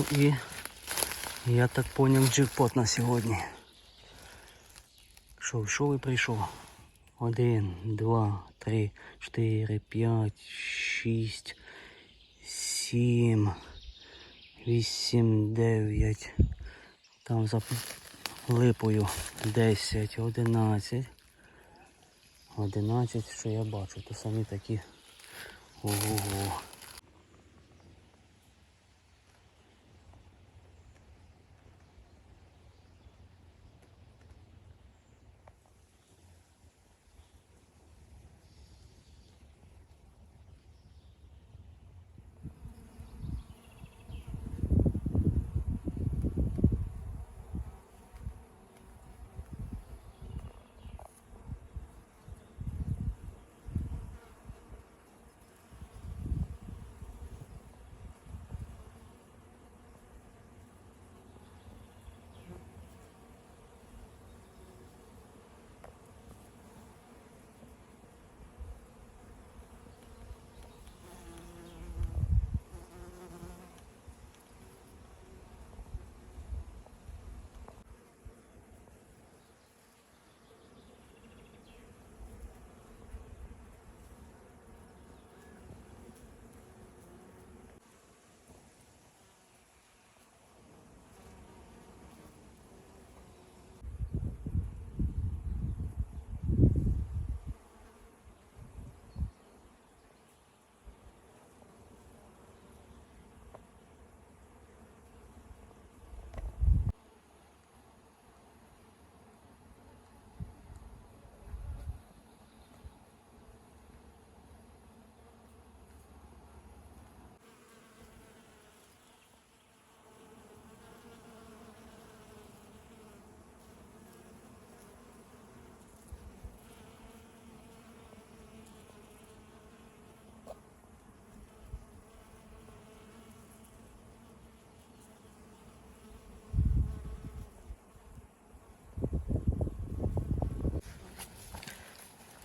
Ну і я так поняв джекпот на сьогодні. Що, йшов і прийшов. Один, два, три, чотири, п'ять, шість, сім, вісім, дев'ять. Там за липою десять, одинадцять. Одинадцять, що я бачу, то самі такі. Ого.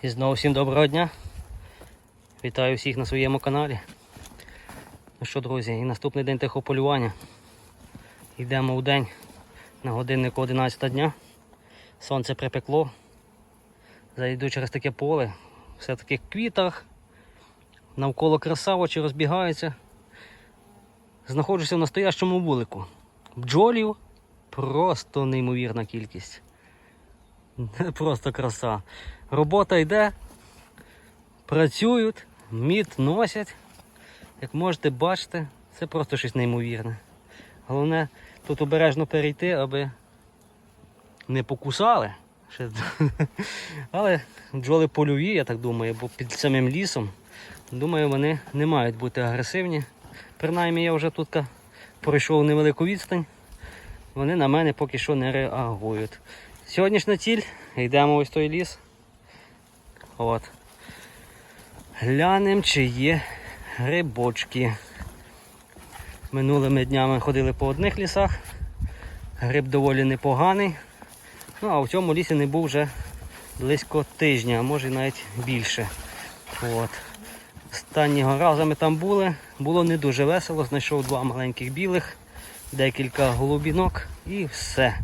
І знову всім доброго дня. Вітаю всіх на своєму каналі. Ну що, друзі, і наступний день тихополювання. Йдемо у день на годиннику 11 дня. Сонце припекло. Зайду через таке поле. Все в таких квітах. Навколо краса, очі розбігаються. Знаходжуся в настоящому вулику. Бджолів просто неймовірна кількість. Просто краса. Робота йде, працюють, мід носять. Як можете бачити, це просто щось неймовірне. Головне тут обережно перейти, аби не покусали. Але бджоли польові, я так думаю, бо під самим лісом, думаю, вони не мають бути агресивні. Принаймні я вже тут пройшов невелику відстань. Вони на мене поки що не реагують. Сьогоднішня ціль, йдемо ось той ліс. От. Глянемо, чи є грибочки. Минулими днями ходили по одних лісах. Гриб доволі непоганий. Ну, а в цьому лісі не був вже близько тижня, а може навіть більше. От. Останнього разу ми там були, було не дуже весело, знайшов два маленьких білих, декілька голубінок і все.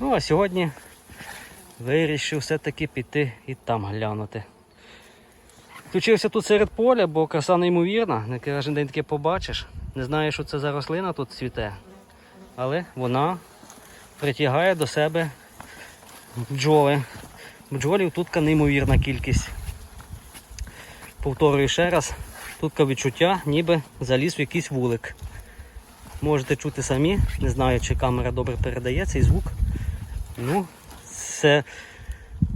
Ну а сьогодні вирішив все-таки піти і там глянути. Включився тут серед поля, бо краса неймовірна, не кожен день таке побачиш. Не знаю, що це за рослина тут цвіте, але вона притягає до себе бджоли. Бджолів тут неймовірна кількість. Повторюю ще раз, тут відчуття, ніби заліз в якийсь вулик. Можете чути самі, не знаю, чи камера добре передає цей звук. Ну, це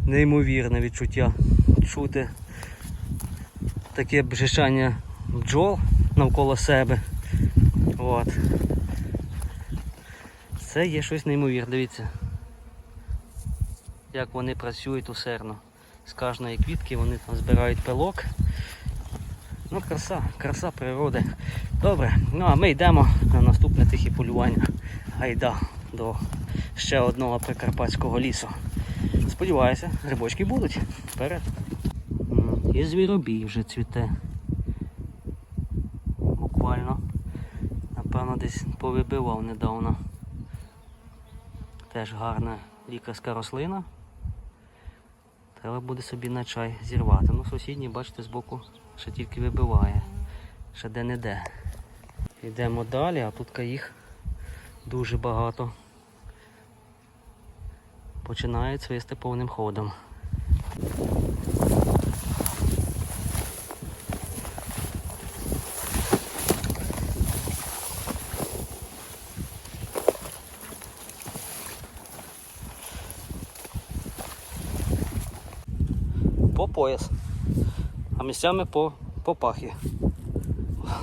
неймовірне відчуття чути таке бжищання бджол навколо себе. От. Це є щось неймовірне, дивіться. Як вони працюють усердно. З кожної квітки вони там збирають пилок. Ну, краса, краса природи. Добре, ну а ми йдемо на наступне тихе полювання. Гайда до ще одного прикарпатського лісу. Сподіваюся, грибочки будуть. Вперед. І звіробій вже цвіте. Буквально напевно, десь повибивав недавно. Теж гарна лікарська рослина. Треба буде собі на чай зірвати. Ну, сусідній, бачите, збоку ще тільки вибиває. Ще де-не-де. Йдемо далі, а тут їх дуже багато. Починають свисти повним ходом. По пояс. А місцями по, по пахі.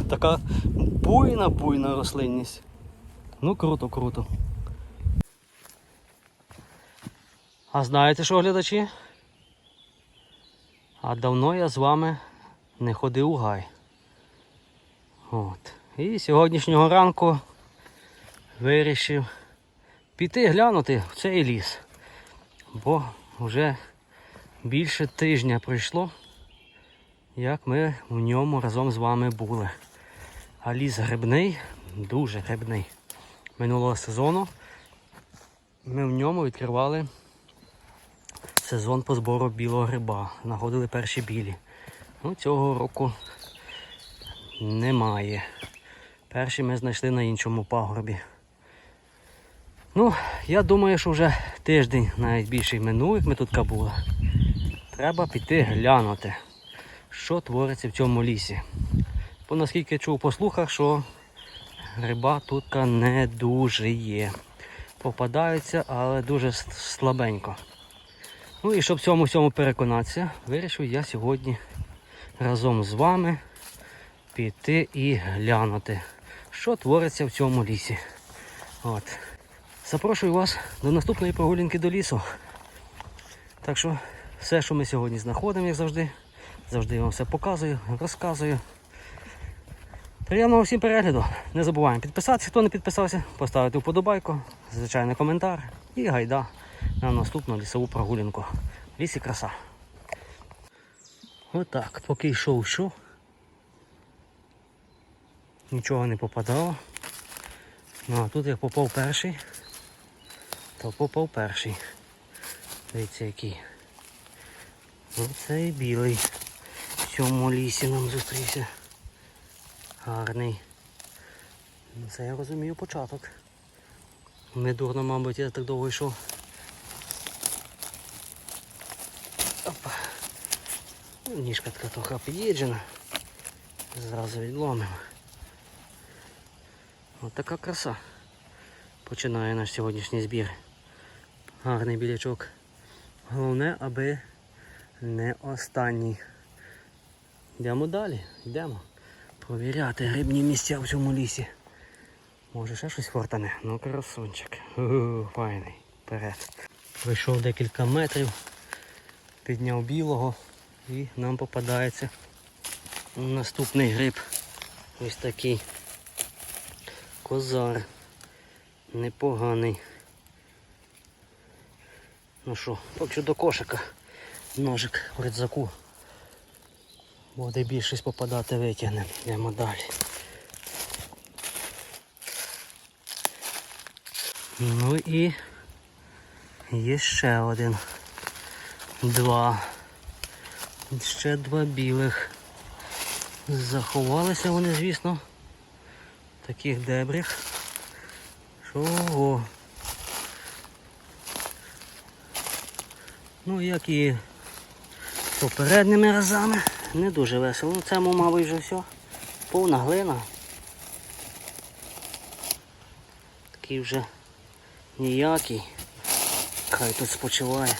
Така буйна буйна рослинність. Ну круто, круто. А знаєте що, глядачі? А давно я з вами не ходив у гай. От. І сьогоднішнього ранку вирішив піти глянути в цей ліс. Бо вже більше тижня пройшло, як ми в ньому разом з вами були. А ліс грибний, дуже грибний. Минулого сезону ми в ньому відкривали сезон по збору білого гриба. Находили перші білі. Ну, цього року немає. Перші ми знайшли на іншому пагорбі. Ну, я думаю, що вже тиждень навіть більший минув, як ми тут були. Треба піти глянути, що твориться в цьому лісі. Бо наскільки чув по слухах, що гриба тут не дуже є. Попадаються, але дуже слабенько. Ну і щоб цьому всьому переконатися, вирішив я сьогодні разом з вами піти і глянути, що твориться в цьому лісі. От. Запрошую вас до наступної прогулянки до лісу. Так що все, що ми сьогодні знаходимо, як завжди, завжди вам все показую, розказую. Приємного всім перегляду. Не забуваємо підписатися, хто не підписався, поставити вподобайку, звичайний коментар і гайда на наступну лісову прогулянку. В Лісі краса. Отак, поки йшов, йшов. Нічого не попадало. Ну а тут як попав перший, то попав перший. Дивіться який. Оцей білий. В цьому лісі нам зустрівся. Гарний. Ну, Це я розумію початок. Не дурно, мабуть, я так довго йшов. Опа. Ну, Ніжка така трохи під'їджена. Зразу відломимо. Ось така краса. Починає наш сьогоднішній збір. Гарний білячок. Головне, аби не останній. Йдемо далі, йдемо. Провіряти грибні місця в цьому лісі. Може ще щось фортане? Ну красунчик. Файний. Вперед. Вийшов декілька метрів, підняв білого і нам попадається наступний гриб. Ось такий козар. Непоганий. Ну що, поки що до кошика. Ножик в рюкзаку. Буде більшість попадати витягнемо. Йдемо далі. Ну і є ще один. Два. Ще два білих. Заховалися вони, звісно, в таких дебрях. Що ого. Ну, як і попередніми разами, не дуже весело. Ну, Цьому, мабуть, вже все. Повна глина. Такий вже ніякий. Хай тут спочиває.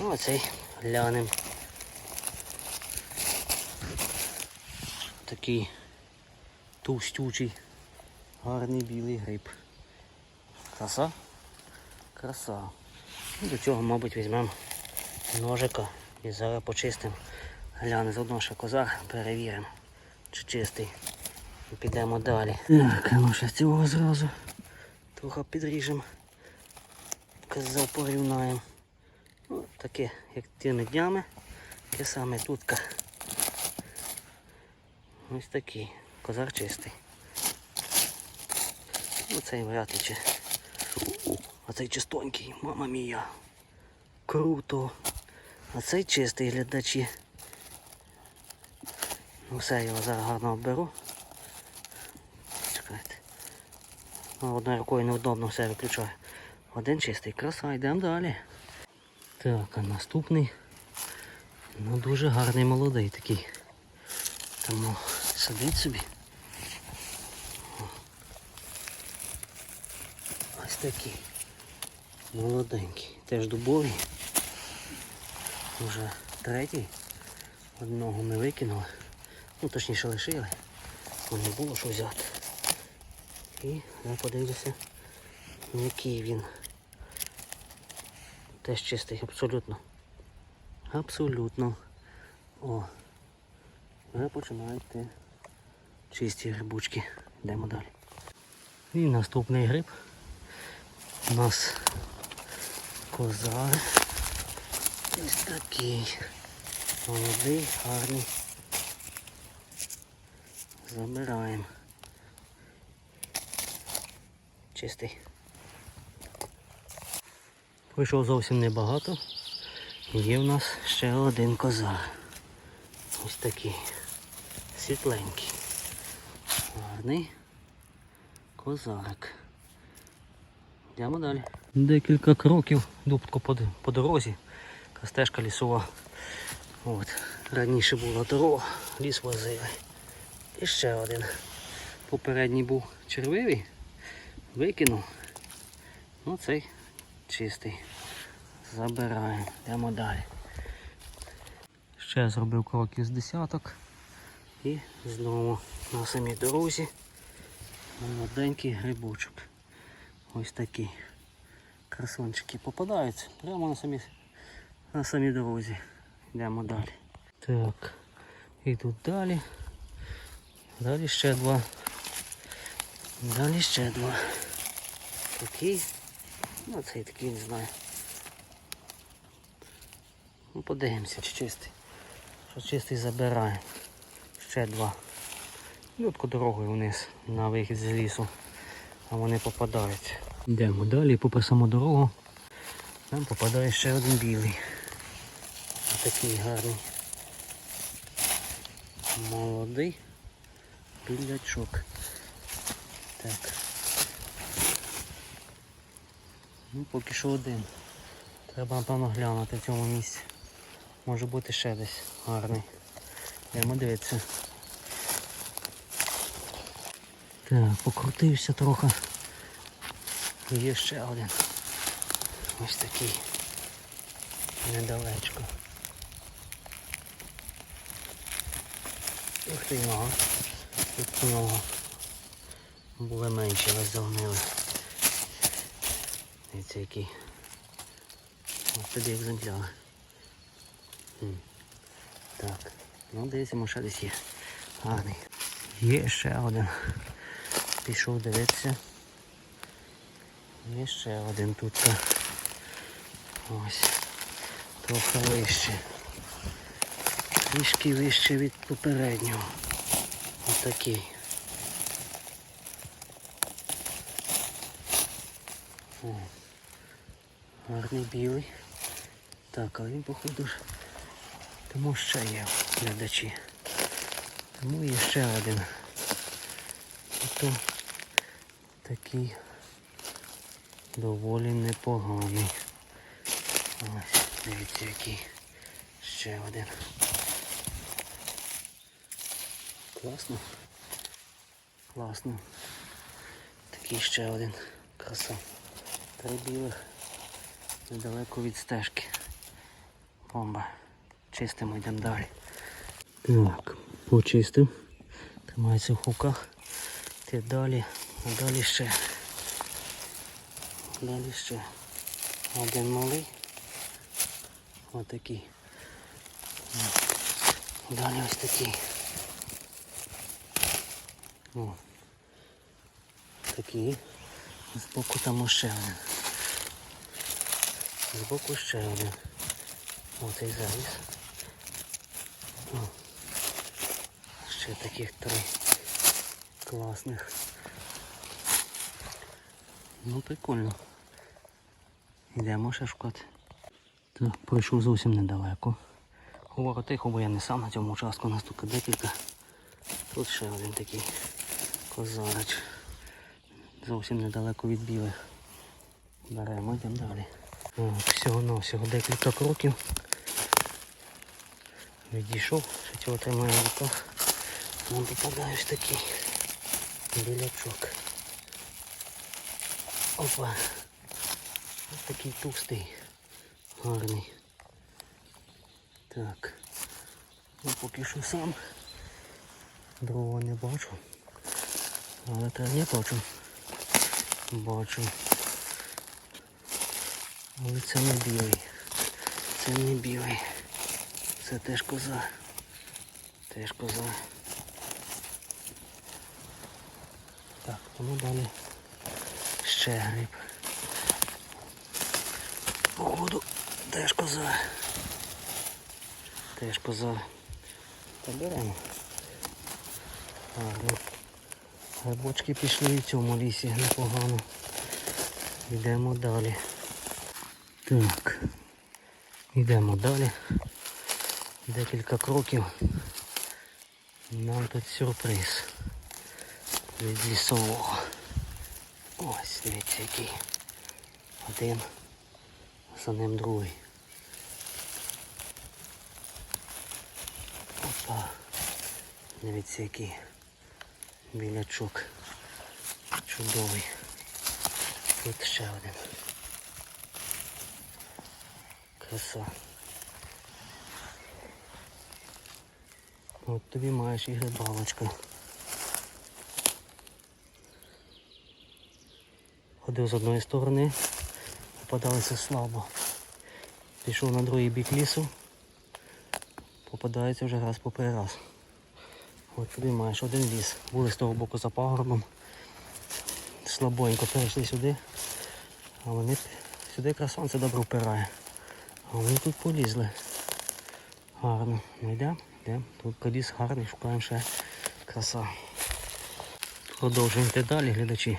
Ну, а цей глянем. Такий товстючий, гарний білий гриб. Краса? Краса. Ну, До цього, мабуть, візьмемо ножика і зараз почистимо. Гляне з одного ще козар, перевіримо, чи чистий. І підемо далі. Так, ну ще цього зразу трохи підріжемо. Казав, порівнаємо. Ну, таке, як тими днями, таке саме тутка. Ось такий. Козар чистий. Оцей вряд ли чи. А чистонький, мама мія. Круто. А цей чистий глядачі. Ну все, його зараз гарно оберу. Чекайте. Ну, одною рукою неудобно все виключаю. Один чистий, краса, йдемо далі. Так, а наступний. Ну дуже гарний молодий такий. Тому сидить собі. Ось такий. Молоденький. Теж дубовий. Уже третій. Одного ми викинули. Ну точніше лишили. Бо не було що взяти. І я подивлюся, який він. Теж чистий, абсолютно. Абсолютно. О. Вже починають йти чисті грибочки. Йдемо далі. І наступний гриб. У нас козар. Ось такий. Молодий, гарний. Забираємо. Чистий. Вийшов зовсім небагато. Є в нас ще один козар. Ось такий. Світленький. Гарний козарик. Йдемо далі. Декілька кроків дубко по, по дорозі. Така стежка лісова. От. Раніше була дорога, ліс возили. І ще один. Попередній був червивий, викинув. Ну цей чистий. Забираємо. Йдемо далі. Ще зробив кроків з десяток. І знову на самій дорозі молоденький грибочок. Ось такі красунчики попадаються прямо на самій, на самій дорозі. Йдемо далі. Так, і далі. Далі ще два. Далі ще два. Такий. Ну цей такий не знаю. Ну подивимося, чи чистий. Що чистий забираємо. Ще два. Людко дорогою вниз на вихід з лісу. А вони попадають. Йдемо далі попри саму дорогу. Нам попадає ще один білий. Такий гарний. Молодий білячок. Так. Ну, поки що один. Треба напевно глянути в цьому місці. Може бути ще десь гарний. Йдемо дивитися. Так, покрутився трохи. Є ще один. Ось такий. Недалечко. Ух ти нога. Тут нога. Були менші, але загнили. Дивіться який. Ось тоді екземпляр. Так. Ну дивіться, може десь є. Гарний. Є ще один. Пішов дивитися. Є ще один тут. Ось. Трохи вище. Трішки вище від попереднього. Отакий. О, гарний білий. Так, а він походу ж. Тому ще є глядачі. Тому є ще один. Ото такий доволі непоганий. Ось, дивіться який. Ще один. Класно. Класно. Такий ще один. Краса. Три білих. Недалеко від стежки. Бомба. Чистимо, йдемо далі. Так, почистив. Тримається в хуках. Ти далі, далі ще. Далі ще. Один малий. Отакий. Далі ось такий. О. Такий. Збоку там ще один. Збоку ще один. Оцей завіс. О. Ще таких три класних. Ну прикольно. Йдемо ще шукати. Так, пройшов зовсім недалеко. Говорю тихо, бо я не сам на цьому участку, у нас тут декілька. Тут ще один такий козарач. Зовсім недалеко від білих. Беремо, йдемо далі. О, всього на всього декілька кроків. Відійшов, ще цього тримаю в руках. Нам попадає ось такий білячок. Опа. Ось такий товстий, гарний. Так. Ну поки що сам. Другого не бачу. Але те я бачу. Бачу. Але це не білий. Це не білий. Це теж коза. Теж коза. Так, тому далі ще гриб. Походу теж коза. Теж коза. Та беремо. Гарно. Грибочки пішли і в цьому лісі непогано. Йдемо далі. Так. Йдемо далі. Декілька кроків. Нам тут сюрприз. Від лісового. Ось, дивіться який. Один. За ним другий. Опа. Дивіться який. Білячок. Чудовий. Тут ще один. Краса. От тобі маєш і грибалочка. Ходив з одної сторони, попадалися слабо. Пішов на другий бік лісу, попадається вже раз по раз. От тобі маєш один ліс. Були з того боку за пагорбом. Слабонько перейшли сюди. А вони сюди якраз сонце добре впирає. А вони тут полізли. Гарно. Ну йдемо, йдемо. Тут коліс гарний, шукаємо ще краса. Продовжуємо йти далі, глядачі.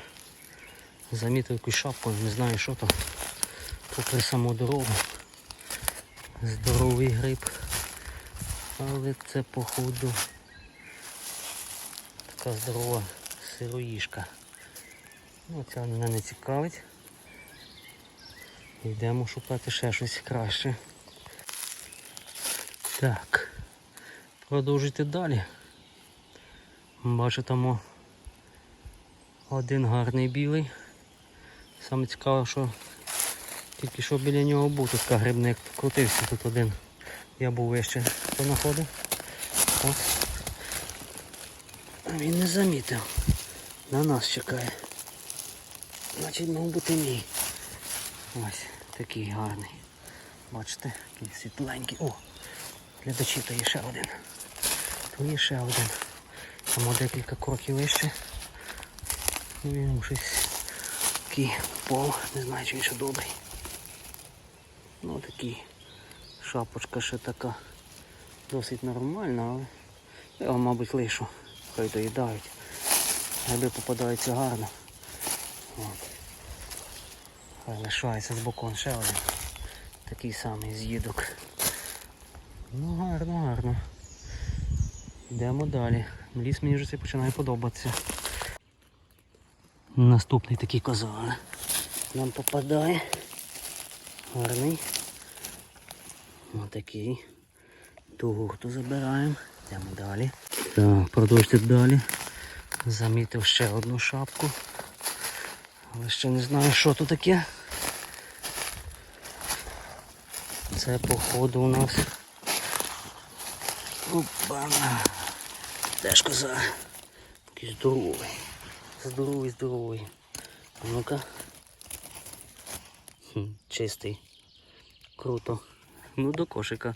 Замітив якусь шапку, не знаю що там. Попри саму дорогу. Здоровий гриб. Але це походу така здорова сироїшка. Ну, ця мене не цікавить. Йдемо шукати ще щось краще. Так. Продовжуйте далі. Бачу там один гарний білий. Саме цікаве, що тільки що біля нього був тут грибник крутився тут один. Я був вище, хто знаходив. От. Він не замітив. На нас чекає. Значить мав бути мій. Ось такий гарний. Бачите, який світленький. О! Глядачі, то є ще один. То є ще один. Там декілька кроків вище. Він щось такий пол, не знаю, чи він ще добрий. Ну такий. Шапочка ще така досить нормальна, але я його, мабуть, лишу. Хай доїдають. Гриби попадаються гарно. От. Хай лишається з боком ще один. Такий самий з'їдок. Ну гарно, гарно. Йдемо далі. Ліс мені вже це починає подобатися. Наступний такий козал. Нам попадає. Гарний. Отакий. Ту гурту забираємо. Йдемо далі. Так, продовжуйте далі. Замітив ще одну шапку. Але ще не знаю, що тут таке. Це походу у нас. Опа. Теж коза. Такий здоровий. Здоровий, здоровий. Ну-ка. Чистий. Круто. Ну до кошика.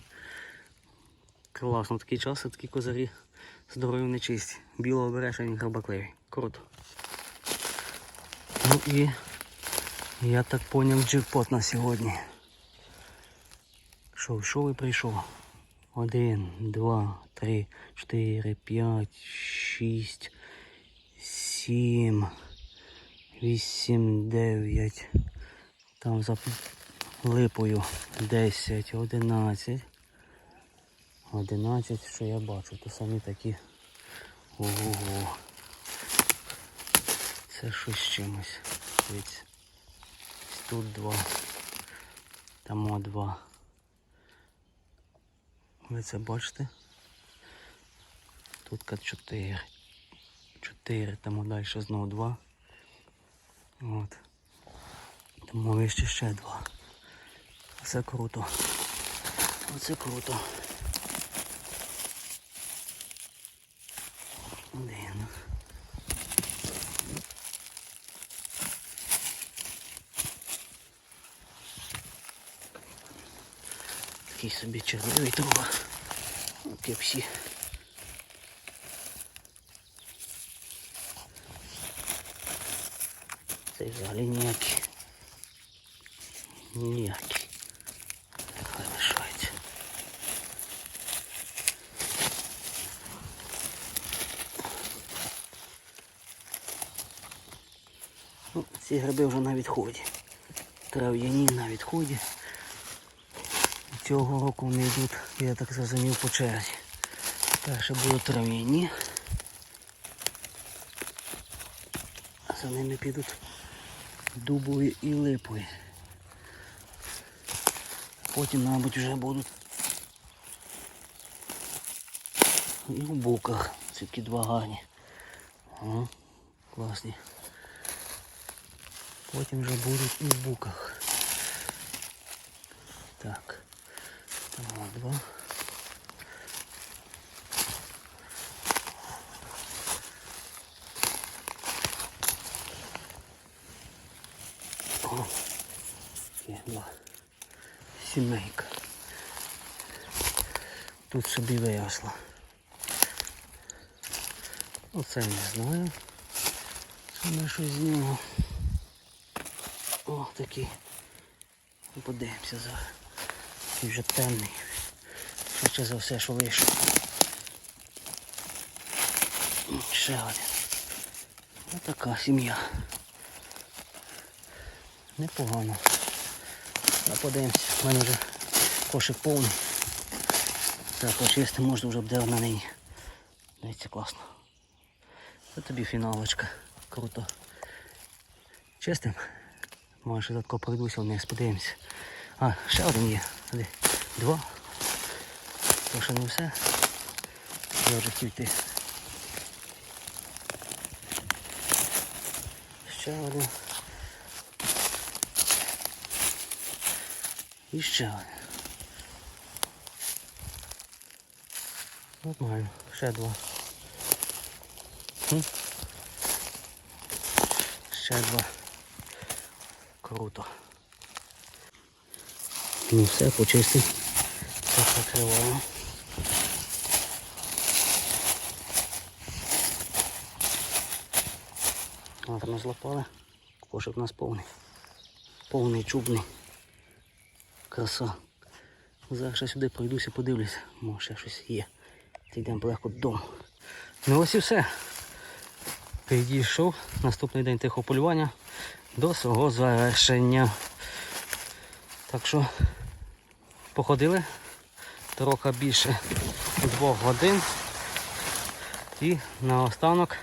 Класно, такий час, такі козарі здорові не чисті. Білого береш, а він храбакливий. Круто. Ну і я так поняв джекпот на сьогодні. Що, йшов і прийшов. Один, два, три, чотири, п'ять, шість, сім, 8, 9. Там за липою 10, 11. 11, що я бачу, то самі такі. Ого. Це щось з чимось. Дивіться. Тут два. Там два. Ви це бачите? Тут 4. 4, там далі знову 2. От. Тому вище ще 2. Це круто. Оце круто. Один. Такий собі червивий труба. От Цей взагалі ніякий. Ніякий. Хай лишається. Ну, ці гриби вже на відході. Трав'яні на відході. Цього року вони йдуть, я так зрозумів, по черзі. Перше будуть трав'яні. За ними підуть дубові і липові. Потім, мабуть, вже будуть і в буках. Це такі два гарні. О, класні. Потім вже будуть і в буках. Так. Там два. О, два. Сімейка. Тут собі виросла. Оце не знаю. Це ми щось з нього. О, такий. Подивимося зараз. Такий вже темний. Швидше за все, що вийшов. Ще один. Ось така сім'я. Непогано. А подивимося, в мене вже кошик повний. Так, почисти можна вже буде на нині. Дивіться, класно. Це тобі фіналочка. Круто. Чистим? Може ще тако пройдуся вниз, подивимося. А, ще один є. Два. То ще не все. Я вже хотів йти. Ще один. І ще один. Нормально. Ще два. Ще два. Круто. Ну все, почистив. Все закриваємо. Гарно злопали. Кошик у нас повний. Повний чубний. Краса. Зараз ще сюди пройдуся, подивлюся. Може ще щось є. Йдемо легко додому. Ну ось і все. Підійшов наступний день тихого полювання до свого завершення. Так що походили трохи більше двох годин. І наостанок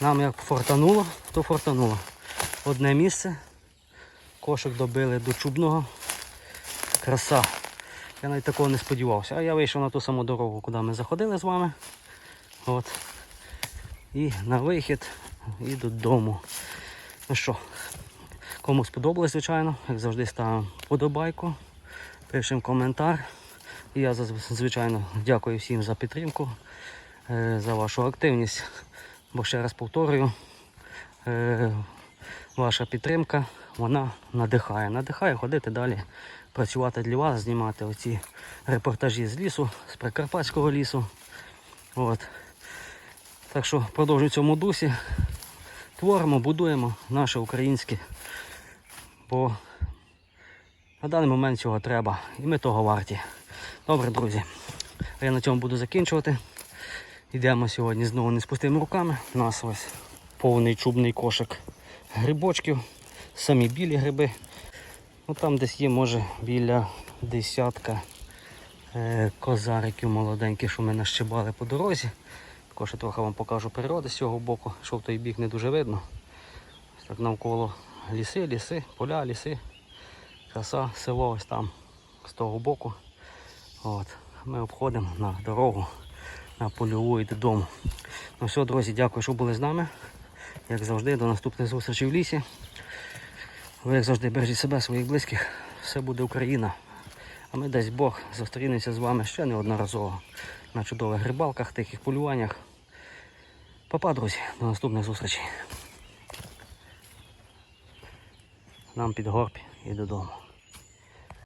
нам як фортануло, то фортануло. Одне місце. Кошик добили до чубного. Краса. Я навіть такого не сподівався. А я вийшов на ту саму дорогу, куди ми заходили з вами. От. І на вихід, і додому. Ну що, кому сподобалось, звичайно, як завжди ставимо подобайку, пишемо коментар. І я звичайно дякую всім за підтримку, е, за вашу активність. Бо ще раз повторюю, е, ваша підтримка вона надихає. Надихає ходити далі, працювати для вас, знімати оці репортажі з лісу, з Прикарпатського лісу. От. Так що продовжуємо в цьому дусі. Творимо, будуємо наше українське. Бо на даний момент цього треба. І ми того варті. Добре, друзі. А я на цьому буду закінчувати. Йдемо сьогодні знову не з пустими руками. У нас ось повний чубний кошик грибочків, самі білі гриби. Ну, там десь є, може, біля десятка е, козариків молоденьких, що ми нащибали по дорозі. Також я трохи вам покажу природи з цього боку, що в той бік не дуже видно. Ось так навколо ліси, ліси, поля, ліси. Краса, село ось там, з того боку. От. Ми обходимо на дорогу, на польову і додому. Ну все, друзі, дякую, що були з нами. Як завжди, до наступних зустрічей в лісі. Ви, як завжди, бережіть себе, своїх близьких. Все буде Україна. А ми дасть Бог зустрінемося з вами ще неодноразово на чудових рибалках, тихих полюваннях. Папа, друзі, до наступних зустрічей. Нам під горб і додому.